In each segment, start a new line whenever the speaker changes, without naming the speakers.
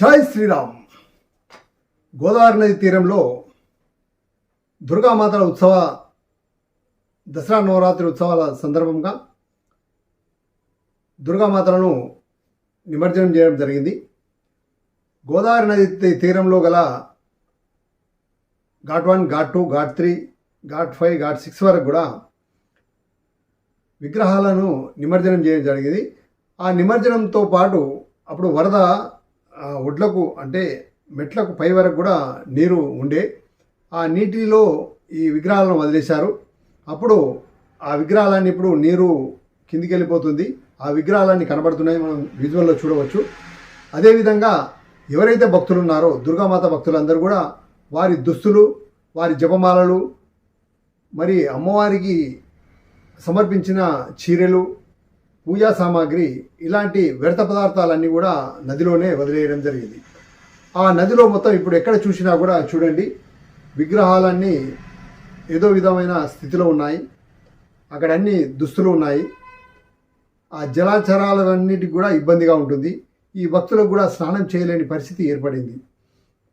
జై శ్రీరామ్. గోదావరి నది తీరంలో దుర్గామాతల ఉత్సవ దసరా నవరాత్రి ఉత్సవాల సందర్భంగా దుర్గామాతలను నిమజ్జనం చేయడం జరిగింది. గోదావరి నది తీరంలో గల ghat one ghat two ghat three ghat five ghat six వరకు కూడా విగ్రహాలను నిమజ్జనం చేయడం జరిగింది. ఆ నిమజ్జనంతో పాటు అప్పుడు వరద ఒడ్లకు అంటే మెట్లకు పై వరకు కూడా నీరు ఉండే. ఆ నీటిలో ఈ విగ్రహాలను వదిలేశారు. అప్పుడు ఆ విగ్రహాలన్నీ ఇప్పుడు నీరు కిందికి వెళ్ళిపోతుంది ఆ విగ్రహాలన్నీ కనబడుతున్నాయి. మనం విజువల్లో చూడవచ్చు. అదేవిధంగా ఎవరైతే భక్తులు ఉన్నారో దుర్గామాత భక్తులందరూ కూడా వారి దుస్తులు వారి జపమాలలు మరి అమ్మవారికి సమర్పించిన చీరలు పూజా సామాగ్రి ఇలాంటి వ్యర్థ పదార్థాలన్నీ కూడా నదిలోనే వదిలేయడం జరిగింది. ఆ నదిలో మొత్తం ఇప్పుడు ఎక్కడ చూసినా కూడా చూడండి విగ్రహాలన్నీ ఏదో విధమైన స్థితిలో ఉన్నాయి. అక్కడ అన్ని దుస్తులు ఉన్నాయి. ఆ జలాచరాలన్నిటికి కూడా ఇబ్బందిగా ఉంటుంది. ఈ భక్తులకు కూడా స్నానం చేయలేని పరిస్థితి ఏర్పడింది.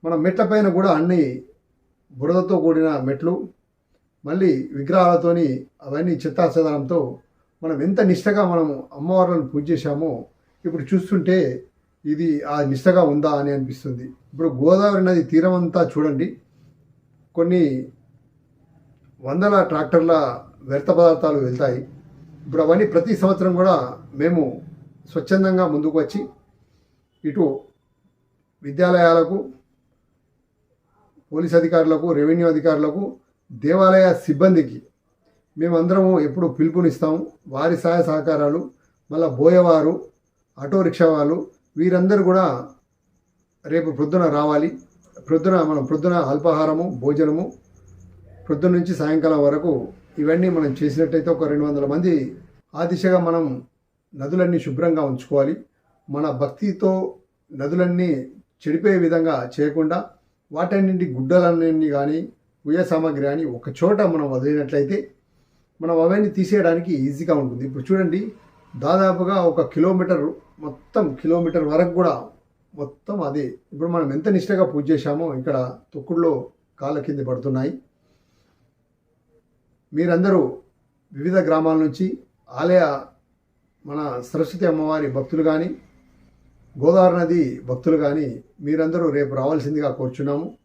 మన మెట్లపైన కూడా అన్ని బురదతో కూడిన మెట్లు మళ్ళీ విగ్రహాలతోని అవన్నీ చిత్తాచదనంతో మనం ఎంత నిష్టగా మనం అమ్మవార్లను పూజ చేశామో ఇప్పుడు చూస్తుంటే ఇది ఆ నిష్టగా ఉందా అని అనిపిస్తుంది. ఇప్పుడు గోదావరి నది తీరం అంతా చూడండి. కొన్ని వందల ట్రాక్టర్ల వ్యర్థ పదార్థాలు వెళ్తాయి. ఇప్పుడు అవన్నీ ప్రతి సంవత్సరం కూడా మేము స్వచ్ఛందంగా ముందుకు వచ్చి ఇటు విద్యాలయాలకు పోలీస్ అధికారులకు రెవెన్యూ అధికారులకు దేవాలయ సిబ్బందికి మేమందరము ఎప్పుడు పిలుపునిస్తాము వారి సహాయ సహకారాలు మళ్ళా బోయవారు ఆటో రిక్షా వాళ్ళు వీరందరూ కూడా రేపు ప్రొద్దున రావాలి. ప్రొద్దున మనం ప్రొద్దున అల్పాహారము భోజనము ప్రొద్దున నుంచి సాయంకాలం వరకు ఇవన్నీ మనం చేసినట్టయితే ఒక రెండు వందల మంది ఆ దిశగా మనం నదులన్నీ శుభ్రంగా ఉంచుకోవాలి. మన భక్తితో నదులన్నీ చెడిపోయే విధంగా చేయకుండా వాటన్నింటి గుడ్డలన్నీ కానీ ఉయ్య సామాగ్రి కానీ ఒక చోట మనం వదిలినట్లయితే మనం అవన్నీ తీసేయడానికి ఈజీగా ఉంటుంది. ఇప్పుడు చూడండి దాదాపుగా ఒక కిలోమీటర్ మొత్తం కిలోమీటర్ వరకు కూడా మొత్తం అదే. ఇప్పుడు మనం ఎంత నిష్టగా పూజ చేశామో ఇక్కడ తొక్కుడులో కాళ్ళ కింద పడుతున్నాయి. మీరందరూ వివిధ గ్రామాల నుంచి ఆలయ మన సరస్వతి అమ్మవారి భక్తులు కానీ గోదావరి నది భక్తులు కానీ మీరందరూ రేపు రావాల్సిందిగా కోరుచున్నాము.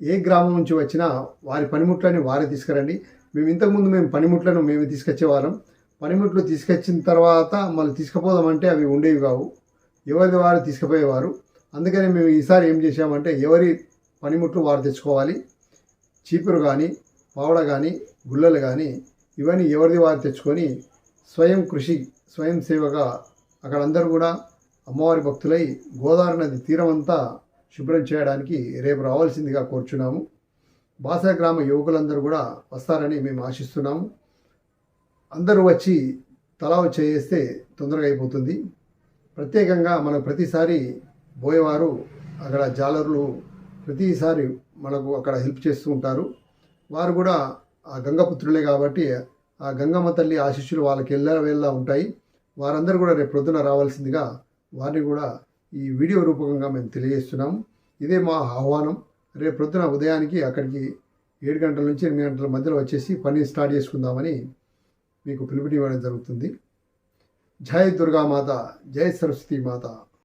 ఏ గ్రామం నుంచి వచ్చినా వారి పనిముట్లని వారే తీసుకురండి. మేము ఇంతకుముందు మేము పనిముట్లను మేము తీసుకొచ్చేవారం పనిముట్లు తీసుకొచ్చిన తర్వాత మళ్ళీ తీసుకుపోదామంటే అవి ఉండేవి కావు. ఎవరిది వారు తీసుకుపోయేవారు. అందుకని మేము ఈసారి ఏం చేసామంటే ఎవరి పనిముట్లు వారు తెచ్చుకోవాలి. చీపురు కానీ పావడ కానీ గుల్లలు కానీ ఇవన్నీ ఎవరిది వారు తెచ్చుకొని స్వయం కృషి స్వయం సేవగా అక్కడ అందరూ కూడా అమ్మవారి భక్తులై గోదావరి నది తీరమంతా శుభ్రం చేయడానికి రేపు రావాల్సిందిగా కోరుచున్నాము. బాసా గ్రామ యువకులందరూ కూడా వస్తారని మేము ఆశిస్తున్నాము. అందరూ వచ్చి తలా చేస్తే తొందరగా అయిపోతుంది. ప్రత్యేకంగా మనం ప్రతిసారి బోయేవారు అక్కడ జాలర్లు ప్రతిసారి మనకు అక్కడ హెల్ప్ చేస్తూ ఉంటారు. వారు కూడా ఆ గంగపుత్రులే కాబట్టి ఆ గంగమ్మ తల్లి ఆశిష్యులు వాళ్ళకి వెళ్ళ వెళ్ళా ఉంటాయి. వారందరూ కూడా రేపు ప్రొద్దున రావాల్సిందిగా వారిని కూడా ఈ వీడియో రూపకంగా మేము తెలియజేస్తున్నాము. ఇదే మా ఆహ్వానం. రేపు పొద్దున ఉదయానికి అక్కడికి ఏడు గంటల నుంచి ఎనిమిది గంటల మధ్యలో వచ్చేసి పని స్టార్ట్ చేసుకుందామని మీకు పిలుపునివ్వడం జరుగుతుంది. జై దుర్గామాత జై సరస్వతి మాత.